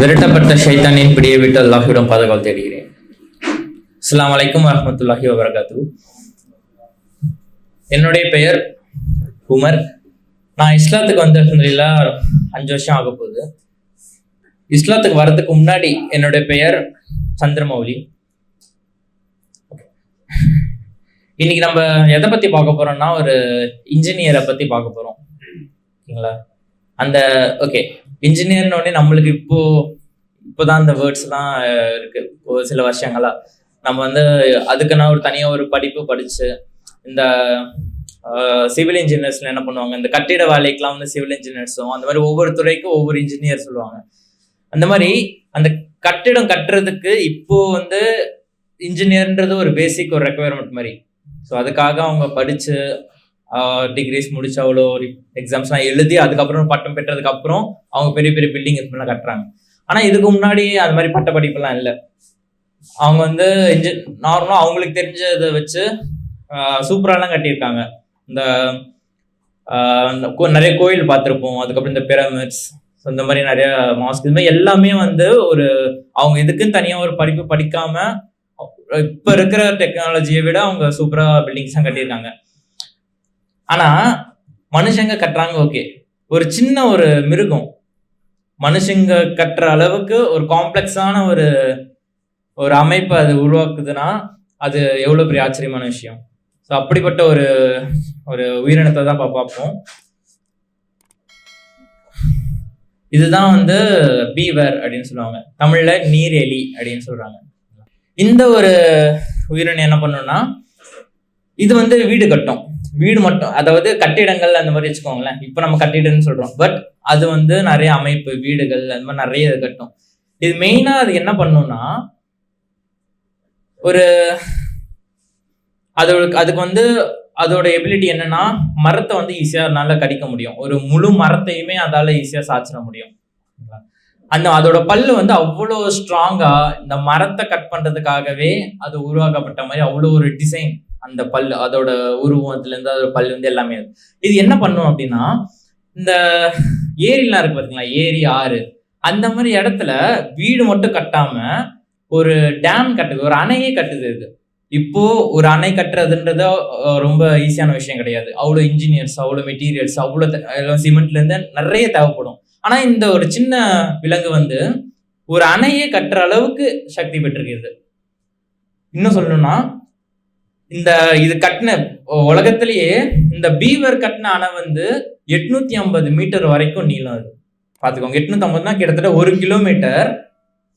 விரட்டப்பட்ட ஷைத்தானின் பிடியை விட்டு அல்லாஹிடம் பாதுகாப்பு தேடுகிறேன். அஸ்லாம் வலைக்கம் வரமத்துல்லாஹி வபரகாத்து என்னுடைய பெயர் உமர். நான் இஸ்லாத்துக்கு வந்த அஞ்சு வருஷம் ஆக போகுது. இஸ்லாத்துக்கு வர்றதுக்கு முன்னாடி என்னுடைய பெயர் சந்திரமௌலி. இன்னைக்கு நம்ம எதை பத்தி பார்க்க போறோம்னா ஒரு இன்ஜினியரை பத்தி பார்க்க போறோம். ஓகேங்களா? அந்த ஓகே இன்ஜினியர்னு உடனே நம்மளுக்கு இப்போ இப்போதான் அந்த வேர்ட்ஸ்லாம் இருக்கு. ஒரு சில வருஷங்களா. நம்ம வந்து அதுக்குன்னா ஒரு தனியாக ஒரு படிப்பு படிச்சு இந்த சிவில் இன்ஜினியர்ஸ்ல என்ன பண்ணுவாங்க? இந்த கட்டிட வேலைக்கெல்லாம் வந்து சிவில் இன்ஜினியர்ஸும் அந்த மாதிரி ஒவ்வொரு துறைக்கும் ஒவ்வொரு இன்ஜினியர் சொல்லுவாங்க. அந்த மாதிரி அந்த கட்டிடம் கட்டுறதுக்கு இப்போ வந்து இன்ஜினியர்ன்றது ஒரு பேசிக் ஒரு ரெக்குவயர்மெண்ட் மாதிரி. ஸோ அதுக்காக அவங்க படிச்சு டிகிரிஸ் முடிச்சு அவ்வளோ எக்ஸாம்ஸ்லாம் எழுதி அதுக்கப்புறம் பட்டம் பெற்றதுக்கு அப்புறம் அவங்க பெரிய பெரிய பில்டிங் இப்படிலாம் கட்டுறாங்க. ஆனா இதுக்கு முன்னாடி அது மாதிரி பட்ட படிப்புலாம் இல்லை. அவங்க வந்து இன்ஜி நார்மலாக அவங்களுக்கு தெரிஞ்சதை வச்சு சூப்பராலாம் கட்டியிருக்காங்க. இந்த கோ- நிறைய கோயில் பார்த்துருப்போம். அதுக்கப்புறம் இந்த பிரமிட்ஸ் இந்த மாதிரி நிறைய மாஸ்க் இது மாதிரி எல்லாமே வந்து ஒரு அவங்க இதுக்குன்னு தனியாக ஒரு படிப்பு படிக்காம இப்போ இருக்கிற டெக்னாலஜியை விட அவங்க சூப்பராக பில்டிங்ஸ் தான் கட்டியிருக்காங்க. ஆனால் மனுஷங்க கட்டுறாங்க ஓகே ஒரு சின்ன ஒரு மிருகம். மனுஷங்க கட்டுற அளவுக்கு ஒரு காம்ப்ளெக்ஸான ஒரு ஒரு அமைப்பை அது உருவாக்குதுன்னா அது எவ்வளோ பெரிய ஆச்சரியமான விஷயம். ஸோ அப்படிப்பட்ட ஒரு ஒரு உயிரினத்தை தான் பா- பார்ப்போம். இதுதான் வந்து பீவர் அப்படின்னு சொல்லுவாங்க. தமிழில் நீர் எலி அப்படின்னு சொல்கிறாங்க இந்த ஒரு உயிரினம் என்ன பண்ணுன்னா இது வந்து வீடு கட்டும். வீடு மட்டும். அதாவது கட்டிடங்கள் அந்த மாதிரி வச்சுக்கோங்களேன். இப்போ நம்ம கட்டிடம்னு சொல்கிறோம் பட் அது வந்து நிறைய அமைப்பு வீடுகள் அந்த மாதிரி நிறைய இது கட்டும். இது மெயினாக அது என்ன பண்ணும்னா ஒரு அதோட அதுக்கு வந்து அதோட எபிலிட்டி என்னன்னா மரத்தை வந்து ஈஸியாக நல்லா கடிக்க முடியும். ஒரு முழு மரத்தையுமே அதால ஈஸியாக சாச்சிட முடியும். அந்த அதோட பல்லு வந்து அவ்வளோ ஸ்ட்ராங்கா இந்த மரத்தை கட் பண்றதுக்காகவே அது உருவாக்கப்பட்ட மாதிரி அவ்வளோ ஒரு டிசைன் அந்த பல் அதோட உருவத்துலேருந்து அதோட பல் வந்து எல்லாமே இது என்ன பண்ணும் அப்படின்னா இந்த ஏரிலாம் இருக்கு பார்த்தீங்களா ஏரி ஆறு. அந்த மாதிரி இடத்துல வீடு மட்டும் கட்டாம ஒரு டேம் கட்டுது ஒரு அணையே கட்டுது இது. இப்போ ஒரு அணை கட்டுறதுன்றத ரொம்ப ஈஸியான விஷயம் கிடையாது. அவ்வளோ இன்ஜினியர்ஸ் அவ்வளோ மெட்டீரியல்ஸ் அவ்வளோ சிமெண்ட்லேருந்து நிறைய தேவைப்படும். ஆனால் இந்த ஒரு சின்ன விலங்கு வந்து ஒரு அணையே கட்டுற அளவுக்கு சக்தி பெற்றிருக்கிறது. இன்னும் சொல்லணும்னா இந்த இது கட்டின உலகத்திலேயே இந்த பீவர் கட்டின அணை வந்து எட்நூத்தி ஐம்பது மீட்டர் வரைக்கும் நீளம் அது. பாத்துக்கோங்க எட்நூத்தி ஐம்பதுனா கிட்டத்தட்ட ஒரு கிலோமீட்டர்.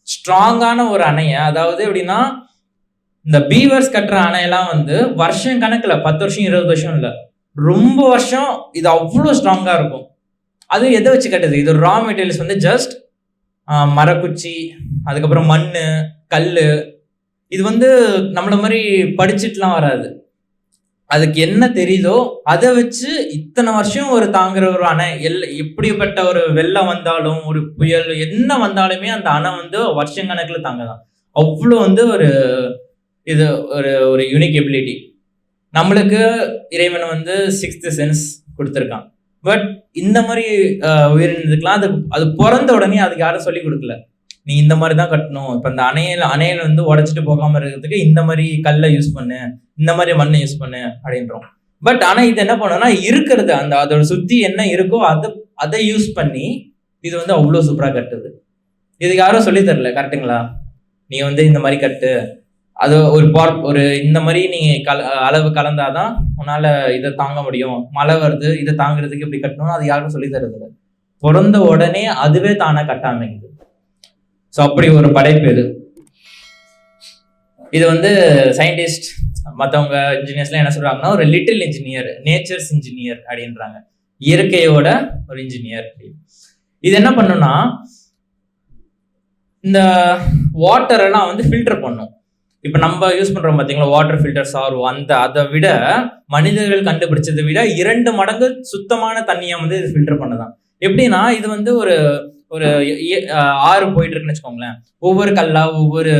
ஸ்ட்ராங்கான ஒரு அணையை அதாவது எப்படின்னா இந்த பீவர்ஸ் கட்டுற அணையெல்லாம் வந்து வருஷம் கணக்குல பத்து வருஷம் இருபது வருஷம் இல்ல. ரொம்ப வருஷம் இது அவ்வளோ ஸ்ட்ராங்கா இருக்கும். அது எதை வச்சு கட்டுது? இது ரா மெட்டீரியல்ஸ் வந்து ஜஸ்ட் மரக்குச்சி அதுக்கப்புறம் மண் கல் இது வந்து நம்மள மாதிரி படிச்சுட்டுலாம் வராது. அதுக்கு என்ன தெரியுதோ அதை வச்சு இத்தனை வருஷம் ஒரு தாங்குற ஒரு அணை எல் எப்படிப்பட்ட ஒரு வெள்ளம் வந்தாலும் ஒரு புயல் என்ன வந்தாலுமே அந்த அணை வந்து வருஷம் கணக்குல தாங்கதான். அவ்வளோ வந்து ஒரு இது ஒரு ஒரு யூனிக் எபிலிட்டி நம்மளுக்கு இறைவன் வந்து சிக்ஸ்த் சென்ஸ் கொடுத்துருக்கான். பட் இந்த மாதிரி உயிரினதுக்கெல்லாம் அது அது பிறந்த உடனே அதுக்கு யாரும் சொல்லி கொடுக்கல. நீ இந்த மாதிரி தான் கட்டணும். இப்போ இந்த அணையில அணையில வந்து உடைச்சிட்டு போகாம இருக்கிறதுக்கு இந்த மாதிரி கல்லை யூஸ் பண்ணு இந்த மாதிரி மண்ணை யூஸ் பண்ணு அப்படின்றோம். பட் ஆனா இது என்ன பண்ணோம்னா இருக்கிறது அந்த அதோட சுத்தி என்ன இருக்கோ அதை அதை யூஸ் பண்ணி இது வந்து அவ்வளோ சூப்பராக கட்டுது. இதுக்கு யாரும் சொல்லி தரல கரெக்ட்டுங்களா நீ வந்து இந்த மாதிரி கட்டு. அது ஒரு பார் ஒரு இந்த மாதிரி நீ கல அளவு கலந்தாதான் உன்னால இதை தாங்க முடியும். மழை வருது இதை தாங்குறதுக்கு இப்படி கட்டணும் அது யாரும் சொல்லி தரதில்லை. பிறந்த உடனே அதுவே தானே கட்ட அமைக்குது ஸோ அப்படி ஒரு படைப்பு இது. இது வந்து சயின்டிஸ்ட் மற்றவங்க இன்ஜினியர்ஸ்லாம் என்ன சொல்கிறாங்கன்னா ஒரு லிட்டில் இன்ஜினியர் நேச்சர்ஸ் இன்ஜினியர் அப்படின்றாங்க. இயற்கையோட ஒரு இன்ஜினியர் இது என்ன பண்ணும்னா இந்த வாட்டர் எல்லாம் வந்து ஃபில்டர் பண்ணும். இப்போ நம்ம யூஸ் பண்ணுறோம் பார்த்தீங்களா வாட்டர் ஃபில்டர் சார்வோ அந்த அதை விட மனிதர்கள் கண்டுபிடிச்சதை விட இரண்டு மடங்கு சுத்தமான தண்ணியை வந்து இது ஃபில்டர் பண்ணுதான். எப்படின்னா இது வந்து ஒரு ஒரு ஆறு போயிட்டு இருக்குன்னு வச்சுக்கோங்களேன். ஒவ்வொரு கல்லா ஒவ்வொரு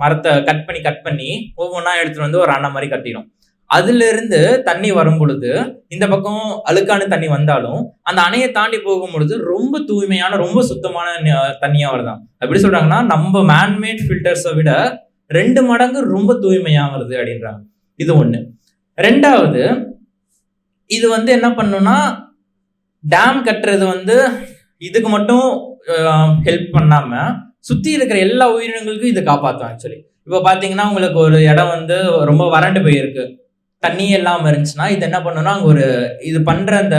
மரத்தை கட் பண்ணி கட் பண்ணி ஒவ்வொன்றா எடுத்துட்டு வந்து ஒரு அணை மாதிரி கட்டிடும். அதுல இருந்து தண்ணி வரும் பொழுது இந்த பக்கம் அழுக்கான தண்ணி வந்தாலும் அந்த அணையை தாண்டி போகும் பொழுது ரொம்ப தூய்மையான ரொம்ப சுத்தமான தண்ணியா வருதாம் எப்படி சொல்றாங்கன்னா நம்ம மேன்மேட் ஃபில்டர்ஸை விட ரெண்டு மடங்கு ரொம்ப தூய்மையா வருது அப்படின்றாங்க. இது ஒண்ணு. ரெண்டாவது இது வந்து என்ன பண்ணுன்னா டேம் கட்டுறது வந்து இதுக்கு மட்டும் ஹெல்ப் பண்ணாம சுத்தி இருக்கிற எல்லா உயிரினங்களுக்கும் இதை காப்பாற்றும் ஆக்சுவலி இப்போ பார்த்தீங்கன்னா உங்களுக்கு ஒரு இடம் வந்து ரொம்ப வறண்டு போயிருக்கு. தண்ணி இல்லாமல் இருந்துச்சுன்னா இது என்ன பண்ணுன்னா அங்கே ஒரு இது பண்ற அந்த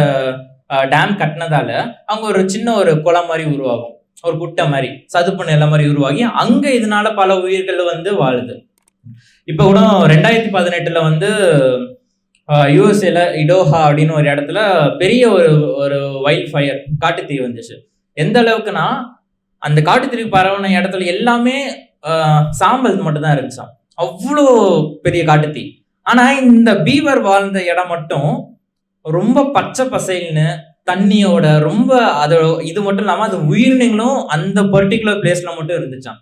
டேம் கட்டினதால அங்கே ஒரு சின்ன ஒரு குளம் மாதிரி உருவாகும். ஒரு குட்டை மாதிரி சதுப்பு நிலம் மாதிரி உருவாகி அங்கே இதனால பல உயிர்கள் வந்து வாழுது. இப்போ கூட ரெண்டாயிரத்தி பதினெட்டுல வந்து யூஎஸ்ஏல இடோஹா அப்படின்னு ஒரு இடத்துல பெரிய ஒரு ஒரு வைல்ட் ஃபயர் காட்டுத்தீ வந்துச்சு. எந்த அளவுக்குன்னா அந்த காட்டுத்தீ பரவன இடத்துல எல்லாமே சாம்பல் மட்டும்தான் இருந்துச்சான் இருந்துச்சாம். அவ்வளோ பெரிய காட்டுத்தீ. ஆனா இந்த பீவர் வாழ்ந்த இடம் மட்டும் ரொம்ப பச்சை பசைல்னு தண்ணியோட ரொம்ப அதோட இது மட்டும் இல்லாமல் அது உயிரினங்களும் அந்த பர்டிகுலர் பிளேஸ்ல மட்டும் இருந்துச்சாம்.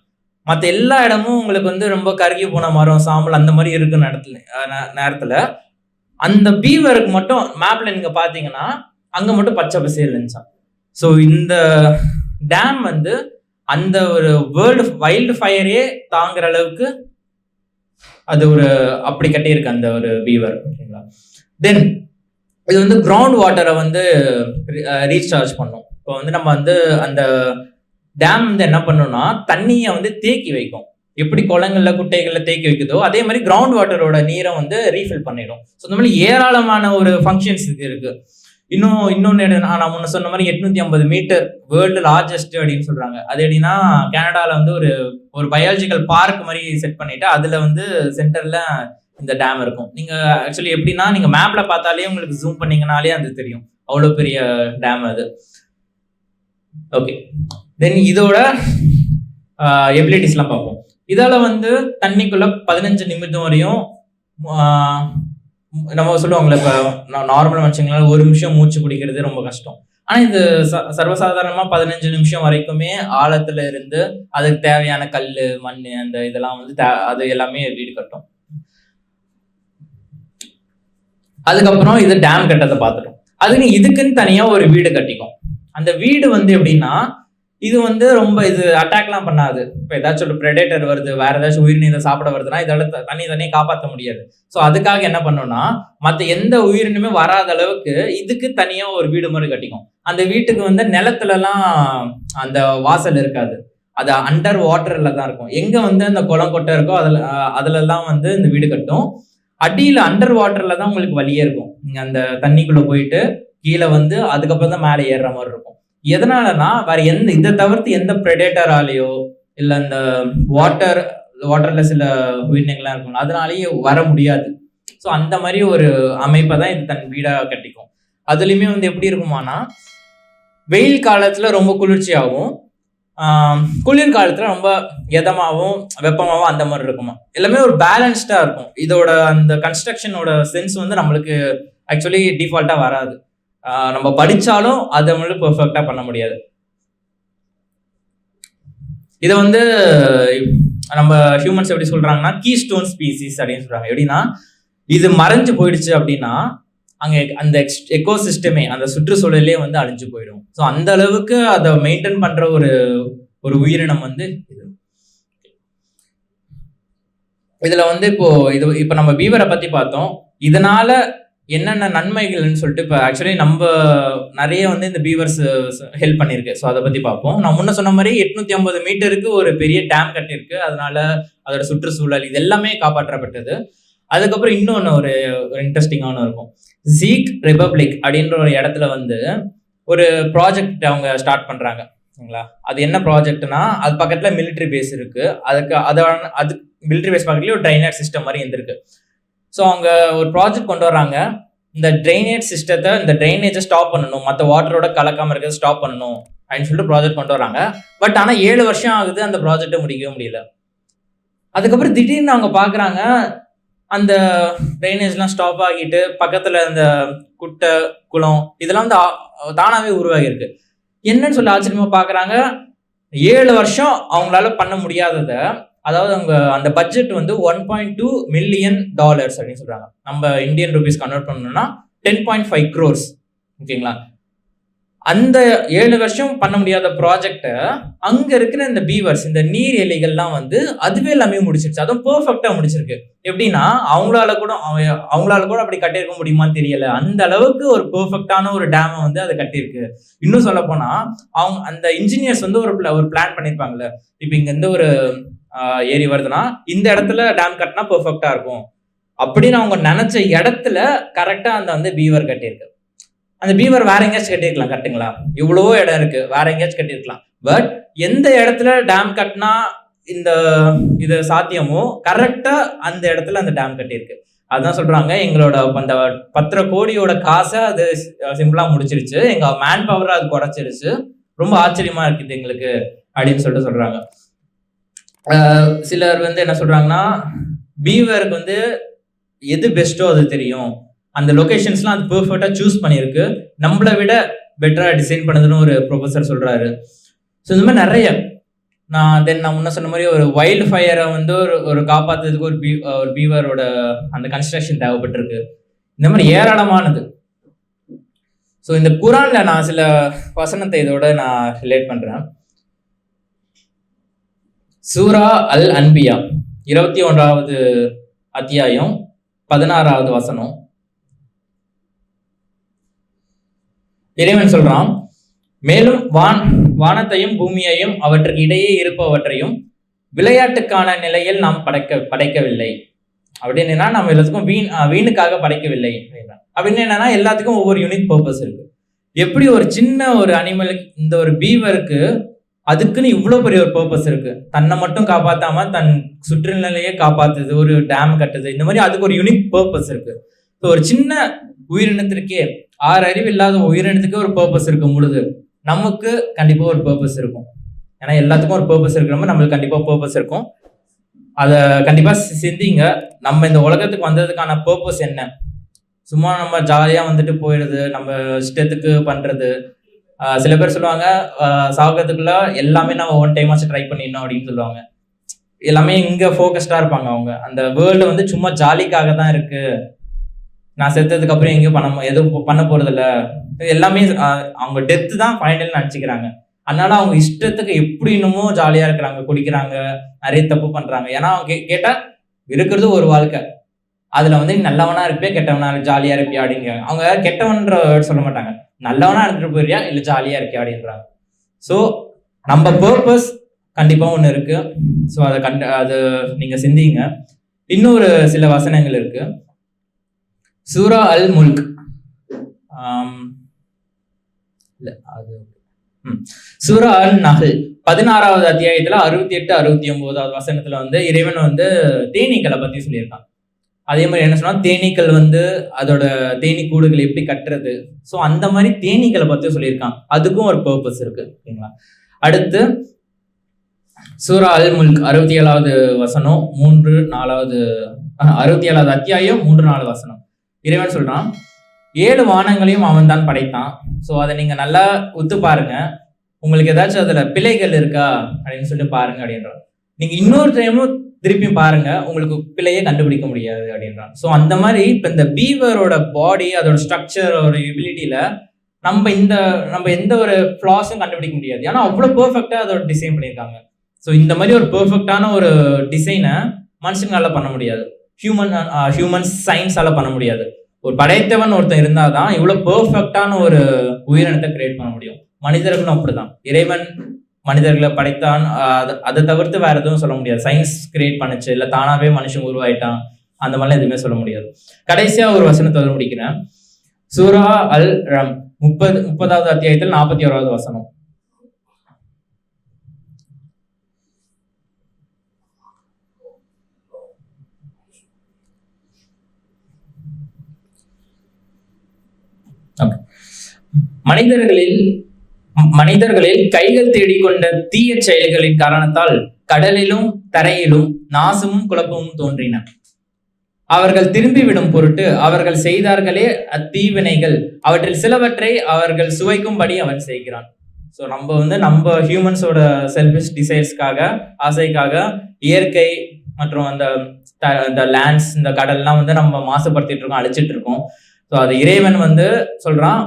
மற்ற எல்லா இடமும் உங்களுக்கு வந்து ரொம்ப கருகி போன மரம் சாம்பல் அந்த மாதிரி இருக்கிற நேரத்துல நேரத்தில் நேரத்துல. அந்த பீவருக்கு மட்டும் மேப்ல நீங்க பாத்தீங்கன்னா அங்க மட்டும் பச்சை பசேல் இருந்துச்சான் ஸோ இந்த டேம் வந்து அந்த ஒரு வேர்ல்டு வைல்டு ஃபயரே தாங்குற அளவுக்கு அது ஒரு அப்படி கட்டியிருக்கு அந்த ஒரு பீவர் ஓகேங்களா? தென் இது வந்து கிரவுண்ட் வாட்டரை வந்து ரீசார்ஜ் பண்ணும். இப்போ வந்து நம்ம வந்து அந்த டேம் வந்து என்ன பண்ணும்னா தண்ணியை வந்து தேக்கி வைக்கும். எப்படி குளங்கள்ல குட்டைகள்ல தேக்கி வைக்குதோ அதே மாதிரி கிரவுண்ட் வாட்டரோட நீரை வந்து ரீஃபில் பண்ணிடும். ஸோ இந்த மாதிரி ஏராளமான ஒரு ஃபங்க்ஷன்ஸ் இது இருக்கு. இன்னும் இன்னொன்று நான் முன்ன சொன்ன மாதிரி எட்நூத்தி ஐம்பது மீட்டர் வேர்ல்டு லார்ஜஸ்ட் அப்படின்னு சொல்றாங்க. அது எப்படின்னா கனடாவில் வந்து ஒரு ஒரு பயாலஜிக்கல் பார்க் மாதிரி செட் பண்ணிட்டு அதுல வந்து சென்டர்ல இந்த டேம் இருக்கும். நீங்க ஆக்சுவலி எப்படின்னா நீங்க மேப்ல பார்த்தாலே உங்களுக்கு ஜூம் பண்ணீங்கனாலே அது தெரியும். அவ்வளோ பெரிய டேம் அது. ஓகே தென் இதோட எபிலிட்டிஸ்லாம் பார்ப்போம். இதால வந்து தண்ணிக்குள்ள பதினஞ்சு நிமிடம் வரையும் நம்ம சொல்லுவாங்கல்ல இப்போ நார்மல் மனுஷங்களால ஒரு நிமிஷம் மூச்சு பிடிக்கிறது ரொம்ப கஷ்டம். ஆனா இது ச- சர்வசாதாரணமா பதினஞ்சு நிமிஷம் வரைக்குமே ஆழத்துல இருந்து அதுக்கு தேவையான கல் மண் அந்த இதெல்லாம் வந்து தே- அது எல்லாமே வீடு கட்டும். அதுக்கப்புறம் இது டேம் கட்டத்தை பார்த்துட்டோம். அதுக்கு இதுக்குன்னு தனியா ஒரு வீடு கட்டிக்கும். அந்த வீடு வந்து எப்படின்னா இது வந்து ரொம்ப இது அட்டாக்லாம் பண்ணாது. இப்போ ஏதாச்சும் ஒரு ப்ரெடேட்டர் வருது வேற ஏதாச்சும் உயிரினத்தை சாப்பிட வருதுன்னா இதோட தண்ணி தண்ணியை காப்பாற்ற முடியாது. ஸோ அதுக்காக என்ன பண்ணும்னா மற்ற எந்த உயிரினுமே வராத அளவுக்கு இதுக்கு தனியாக ஒரு வீடு மாதிரி கட்டிக்கும். அந்த வீட்டுக்கு வந்து நிலத்துலலாம் அந்த வாசல் இருக்காது. அது அண்டர் வாட்டர்ல தான் இருக்கும். எங்க வந்து அந்த குளம் கொட்டை இருக்கோ அதுல அதுலலாம் வந்து இந்த வீடு கட்டும். அடியில் அண்டர் வாட்டர்ல தான் உங்களுக்கு வழியே இருக்கும். நீங்கள் அந்த தண்ணிக்குள்ளே போயிட்டு கீழே வந்து அதுக்கப்புறம் தான் மேலே ஏறுற மாதிரி இருக்கும். எதனாலனா வேற எந்த இதை தவிர்த்து எந்த ப்ரெடேட்டராலேயோ இல்லை அந்த வாட்டர் வாட்டரில் சில உயிரினங்கள்லாம் இருக்கும் அதனாலேயே வர முடியாது. ஸோ அந்த மாதிரி ஒரு அமைப்பை தான் இது தன் வீடாக கட்டிக்கும். அதுலேயுமே வந்து எப்படி இருக்குமானா வெயில் காலத்தில் ரொம்ப குளிர்ச்சியாகவும் குளிர் காலத்தில் ரொம்ப எதமாகவும் வெப்பமாகவும் அந்த மாதிரி இருக்குமா. எல்லாமே ஒரு பேலன்ஸ்டாக இருக்கும். இதோட அந்த கன்ஸ்ட்ரக்ஷனோட சென்ஸ் வந்து நம்மளுக்கு ஆக்சுவலி டிஃபால்ட்டாக வராது. நம்ம படிச்சாலும் அதை வந்து பெர்ஃபெக்டா பண்ண முடியாது. இதை வந்து நம்ம ஹியூமன்ஸ் எப்படி சொல்றாங்கன்னா கீ ஸ்டோன் ஸ்பீசிஸ் அப்படின்னு சொல்றாங்க. எப்படின்னா இது மறைஞ்சு போயிடுச்சு அப்படின்னா அங்க அந்த எக்கோ சிஸ்டமே அந்த சுற்றுச்சூழலே வந்து அழிஞ்சு போயிடும். ஸோ அந்த அளவுக்கு அதை மெயின்டைன் பண்ற ஒரு ஒரு உயிரினம் வந்து இது. இதுல வந்து இப்போ இது இப்போ நம்ம பீவரை பத்தி பார்த்தோம். இதனால என்னென்ன நன்மைகள்னு சொல்லிட்டு இப்போ ஆக்சுவலி நம்ம நிறைய வந்து இந்த பீவர்ஸ் ஹெல்ப் பண்ணியிருக்கு. ஸோ அதை பற்றி பார்ப்போம். நான் முன்ன சொன்ன மாதிரி எட்நூற்றி ஐம்பது மீட்டருக்கு ஒரு பெரிய டேம் கட்டியிருக்கு. அதனால அதோட சுற்றுச்சூழல் இது எல்லாமே காப்பாற்றப்பட்டது. அதுக்கப்புறம் இன்னொன்று ஒரு ஒரு இன்ட்ரெஸ்டிங்கான இருக்கும். ஜீக் ரிபப்ளிக் அப்படின்ற ஒரு இடத்துல வந்து ஒரு ப்ராஜெக்ட் அவங்க ஸ்டார்ட் பண்ணுறாங்க சரிங்களா அது என்ன ப்ராஜெக்ட்னா அது பக்கத்தில் மிலிட்ரி பேஸ் இருக்குது அதுக்கு அதான அது மிலிட்ரி பேஸ் பக்கத்துலேயே ஒரு ட்ரைனேஜ் சிஸ்டம் மாதிரி இருந்திருக்கு. ஸோ அவங்க ஒரு ப்ராஜெக்ட் கொண்டு வர்றாங்க. இந்த ட்ரைனேஜ் சிஸ்டத்தை இந்த ட்ரைனேஜை ஸ்டாப் பண்ணணும். மற்ற வாட்டரோட கலக்காமல் இருக்கிறத ஸ்டாப் பண்ணணும் அப்படின்னு சொல்லிட்டு ப்ராஜெக்ட் கொண்டு வராங்க பட் ஆனால் ஏழு வருஷம் ஆகுது அந்த ப்ராஜெக்டை முடிக்கவே முடியல. அதுக்கப்புறம் திடீர்னு அவங்க பார்க்குறாங்க அந்த ட்ரைனேஜ்லாம் ஸ்டாப் ஆகிட்டு பக்கத்தில் இந்த குட்டை குளம் இதெல்லாம் வந்து தானாகவே உருவாகியிருக்கு. உருவாகி இருக்கு என்னன்னு சொல்லி ஆச்சரியமாக பார்க்குறாங்க ஏழு வருஷம் அவங்களால பண்ண முடியாததை அதாவது அவங்க அந்த பட்ஜெட் வந்து one point two million dollars அப்படின்னு சொல்றாங்க. நம்ம இந்தியன் ருபீஸ் கன்வெர்ட் பண்ணணும்னா டென் பாயிண்ட் ஃபைவ் க்ரோர்ஸ் ஓகேங்களா அந்த ஏழு வருஷம் பண்ண முடியாத ப்ராஜெக்டை அங்கே இருக்கிற இந்த பீவர்ஸ் இந்த நீர் எலிகள்லாம் வந்து அதுவே எல்லாமே முடிச்சிருச்சு. அதுவும் பர்ஃபெக்டாக முடிச்சிருக்கு. எப்படின்னா அவங்களால கூட அவங்களால கூட அப்படி கட்டியிருக்க முடியுமான்னு தெரியல. அந்த அளவுக்கு ஒரு பெர்ஃபெக்டான ஒரு டேமை வந்து அதை கட்டியிருக்கு. இன்னும் சொல்ல போனால் அவங்க அந்த இன்ஜினியர்ஸ் வந்து ஒரு ஒரு பிளான் பண்ணியிருப்பாங்கல்ல. இப்போ இங்கே எந்த ஒரு ஏரி வருதுன்னா இந்த இடத்துல டேம் கட்டினா பெர்ஃபெக்டா இருக்கும். அப்படின்னு அவங்க நினைச்ச இடத்துல கரெக்டாக அந்த வந்து பீவர் கட்டியிருக்கு. அந்த பீவர் வேற எங்கேயாச்சும் கட்டியிருக்கலாம் கரெக்டுங்களா இவ்வளோ இடம் இருக்கு வேற எங்கேயாச்சும் கட்டியிருக்கலாம். பட் எந்த இடத்துல டேம் கட்டினா இந்த இது சாத்தியமோ கரெக்டா அந்த இடத்துல அந்த டேம் கட்டியிருக்கு. அதான் சொல்றாங்க எங்களோட அந்த பத்தரை கோடியோட காசை அது சிம்பிளா முடிச்சிருச்சு. எங்க மேன் பவரை அது குறைச்சிருச்சு. ரொம்ப ஆச்சரியமா இருக்குது எங்களுக்கு அப்படின்னு சொல்லிட்டு சொல்றாங்க. சிலர் வந்து என்ன சொல்றாங்கன்னா பீவருக்கு வந்து எது பெஸ்ட்டோ அது தெரியும். அந்த லொக்கேஷன்ஸ்லாம் அது பெர்ஃபெக்டாக சூஸ் பண்ணியிருக்கு. நம்மளை விட பெட்டராக டிசைன் பண்ணுதுன்னு ஒரு ப்ரொஃபஸர் சொல்கிறாரு ஸோ இந்த மாதிரி நிறைய. நான் தென் நான் முன்ன சொன்ன மாதிரி ஒரு வைல்டு ஃபயரை வந்து ஒரு ஒரு காப்பாத்துறதுக்கு ஒரு பீ ஒரு பீவரோட அந்த கன்ஸ்ட்ரக்ஷன் தேவைப்பட்டிருக்கு. இந்த மாதிரி ஏராளமானது. ஸோ இந்த குரானில் நான் சில வசனத்தை இதோட நான் ரிலேட் பண்ணுறேன் சூரா அல் அன்பியா இருபத்தி ஒன்றாவது அத்தியாயம் பதினாறாவது வசனம். இறைவன் சொல்றான் மேலும் வான் வானத்தையும் பூமியையும் அவற்றுக்கு இடையே இருப்பவற்றையும் விளையாட்டுக்கான நிலையில் நாம் படைக்க படைக்கவில்லை. அப்படின்னா நம்ம எல்லாத்துக்கும் வீண் வீணுக்காக படைக்கவில்லை அப்படின்னா. அப்படின்னு என்னன்னா எல்லாத்துக்கும் ஒவ்வொரு யூனிக் பர்பஸ் இருக்கு. எப்படி ஒரு சின்ன ஒரு அனிமலுக்கு இந்த ஒரு பீவருக்கு அதுக்குன்னு இவ்வளோ பெரிய ஒரு பர்பஸ் இருக்கு? தன்னை மட்டும் காப்பாத்தாம தன் சுற்றுநிலையே காப்பாத்துது ஒரு டேம் கட்டுது இந்த மாதிரி அதுக்கு ஒரு யூனிக் பர்பஸ் இருக்கு. ஸோ ஒரு சின்ன உயிரினத்திற்கே ஆறு அறிவு இல்லாத உயிரினத்துக்கு ஒரு பர்பஸ் இருக்கும் பொழுது நமக்கு கண்டிப்பாக ஒரு பர்பஸ் இருக்கும். ஏன்னா எல்லாத்துக்கும் ஒரு பர்பஸ் இருக்கிற மாதிரி நம்மளுக்கு கண்டிப்பாக பர்பஸ் இருக்கும். அதை கண்டிப்பாக சிந்திங்க. நம்ம இந்த உலகத்துக்கு வந்ததுக்கான பர்பஸ் என்ன? சும்மா நம்ம ஜாலியாக வந்துட்டு போயிடுது நம்ம இஷ்டத்துக்கு பண்ணுறது சில பேர் சொல்லுவாங்க சாகத்துக்குள்ள எல்லாமே நம்ம ஒன் டைம் வச்சு ட்ரை பண்ணிடணும் அப்படின்னு சொல்லுவாங்க. எல்லாமே இங்கே ஃபோக்கஸ்டாக இருப்பாங்க அவங்க. அந்த வேர்ல்டு வந்து சும்மா ஜாலிக்காக தான் இருக்குது நான் செத்ததுக்கு அப்புறம் எங்கேயும் பண்ண எதுவும் பண்ண போறது இல்ல எல்லாமே அவங்க டெத்து தான் ஃபைனல் நினச்சிக்கிறாங்க அதனால அவங்க இஷ்டத்துக்கு எப்படி இன்னமும் ஜாலியா இருக்கிறாங்க குடிக்கிறாங்க நிறைய தப்பு பண்றாங்க. ஏன்னா அவங்க கே- கேட்டா இருக்கிறது ஒரு வாழ்க்கை. அதுல வந்து நல்லவனா இருப்பியா கெட்டவனா? ஜாலியா இருப்பியா அப்படிங்க. அவங்க கெட்டவன்ற சொல்ல மாட்டாங்க. நல்லவனா இருந்துட்டு போயிறியா இல்ல ஜாலியா இருக்கியா அப்படின்றாங்க. ஸோ நம்ம பர்பஸ் கண்டிப்பா ஒண்ணு இருக்கு. ஸோ அதை கண்ட அது நீங்க சிந்திங்க. இன்னொரு சில வசனங்கள் இருக்கு. சூரா அல் முல்க் இல்ல அது ம். சூரா அல் நகல் பதினாறாவது அத்தியாயத்துல அறுபத்தி எட்டு அறுபத்தி ஒன்பதாவது வசனத்துல வந்து இறைவன் வந்து தேனீக்களை பத்தி சொல்லியிருக்கான். அதே மாதிரி என்ன சொன்னா தேனீக்கள் வந்து அதோட தேனீ கூடுகள் எப்படி கட்டுறது? ஸோ அந்த மாதிரி தேனீக்களை பத்தி சொல்லியிருக்கான். அதுக்கும் ஒரு பர்பஸ் இருக்கு ஓகேங்களா? அடுத்து சூரா அல் முல்க் அறுபத்தி ஏழாவது வசனம் மூன்று நாலாவது அறுபத்தி ஏழாவது அத்தியாயம் மூன்று நாலு வசனம். இறைவன் சொல்கிறான் ஏழு வானங்களையும் அவன் தான் படைத்தான். ஸோ அதை நீங்கள் நல்லா ஒத்து பாருங்க. உங்களுக்கு ஏதாச்சும் அதில் பிழைகள் இருக்கா? அப்படின்னு சொல்லிட்டு பாருங்க அப்படின்றான். நீங்கள் இன்னொரு டைமும் திருப்பியும் பாருங்க உங்களுக்கு பிழையை கண்டுபிடிக்க முடியாது அப்படின்றான். ஸோ அந்த மாதிரி இப்போ இந்த பீவரோட பாடி அதோட ஸ்ட்ரக்சர் ஒரு எபிலிட்டியில நம்ம இந்த நம்ம எந்த ஒரு ஃப்ளாஸும் கண்டுபிடிக்க முடியாது. ஏன்னா அவ்வளோ பெர்ஃபெக்டா அதோட டிசைன் பண்ணியிருக்காங்க. ஸோ இந்த மாதிரி ஒரு பெர்ஃபெக்டான ஒரு டிசைனை மனுஷங்களால பண்ண முடியாது. ஹியூமன் ஹியூமன் சயின்ஸால் பண்ண முடியாது. ஒரு படைத்தவன் ஒருத்தன் இருந்தாதான் இவ்வளவு பர்ஃபெக்டான ஒரு உயிரினத்தை கிரியேட் பண்ண முடியும். மனிதர்களும் அப்படிதான். இறைவன் மனிதர்களை படைத்தான் அது- அதை தவிர்த்து வேற எதுவும் சொல்ல முடியாது. சயின்ஸ் கிரியேட் பண்ணுச்சு இல்லை தானாகவே மனுஷன் உருவாயிட்டான் அந்த மாதிரிலாம் எதுவுமே சொல்ல முடியாது. கடைசியா ஒரு வசனத்தை வந்து முடிக்கிறேன். சூரா அல் ரம் முப்பது முப்பதாவது அத்தியாயத்தில் நாற்பத்தி ஓராவது வசனம். மனிதர்களில் மனிதர்களில் கைகள் தேடிக்கொண்ட தீய செயல்களின் காரணத்தால் கடலிலும் தரையிலும் நாசமும் குழப்பமும் தோன்றின. அவர்கள் திரும்பிவிடும் பொருட்டு அவர்கள் செய்தார்களே அத்தீவினைகள். அவற்றில் சிலவற்றை அவர்கள் சுவைக்கும்படி அவன் செய்கிறான். ஸோ நம்ம வந்து நம்ம ஹியூமன்ஸோட செல்ஃபிஷ் டிசைர்ஸ்க்காக ஆசைக்காக இயற்கை மற்றும் அந்த த- இந்த லேண்ட்ஸ் இந்த கடல்லாம் வந்து நம்ம மாசுபடுத்திட்டு இருக்கோம் அழிச்சிட்டு இருக்கோம். ஸோ அது இறைவன் வந்து சொல்றான்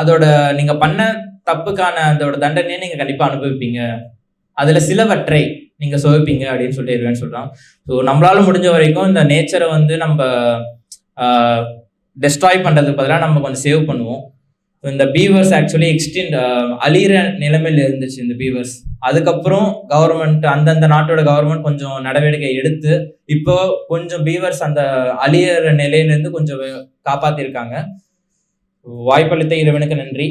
அதோட நீங்க பண்ண தப்புக்கான அதோட தண்டனையை நீங்க கண்டிப்பா அனுபவிப்பீங்க. அதுல சிலவற்றை நீங்க சுவைப்பீங்க அப்படின்னு சொல்லிட்டு இறைவன் சொல்றான். ஸோ நம்மளால முடிஞ்ச வரைக்கும் இந்த நேச்சரை வந்து நம்ம டெஸ்ட்ராய் பண்றதுக்கு பதிலாக நம்ம கொஞ்சம் சேவ் பண்ணுவோம். இந்த பீவர்ஸ் ஆக்சுவலி எக்ஸ்டெண்ட் அழியிற நிலைமையில் இருந்துச்சு இந்த பீவர்ஸ் அதுக்கப்புறம் கவர்மெண்ட் அந்தந்த நாட்டோட கவர்மெண்ட் கொஞ்சம் நடவடிக்கை எடுத்து இப்போ கொஞ்சம் பீவர்ஸ் அந்த அழியிற நிலையிலேருந்து கொஞ்சம் காப்பாத்திருக்காங்க. வாய்ப்பளித்த இறைவனுக்கு நன்றி.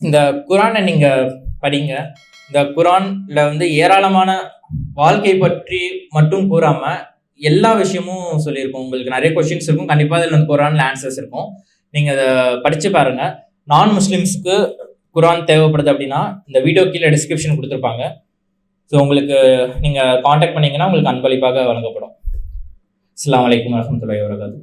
இந்த குரானை நீங்க படிங்க. இந்த குரான்ல வந்து ஏராளமான வாழ்க்கை பற்றி மட்டும் கூறாம எல்லா விஷயமும் சொல்லியிருக்கோம். உங்களுக்கு நிறைய கொஷின்ஸ் இருக்கும். கண்டிப்பாக அதில் வந்து குரான்ல ஆன்சர்ஸ் இருக்கும். நீங்கள் அதை படித்து பாருங்கள் நான் முஸ்லீம்ஸ்க்கு குரான் தேவைப்படுது அப்படின்னா இந்த வீடியோ கீழே டிஸ்கிரிப்ஷன் கொடுத்துருப்பாங்க. ஸோ உங்களுக்கு நீங்கள் காண்டாக்ட் பண்ணிங்கன்னா உங்களுக்கு அன்பளிப்பாக வழங்கப்படும். அஸ்லாம் வலைக்கம் வரமத்துல வரகாத்து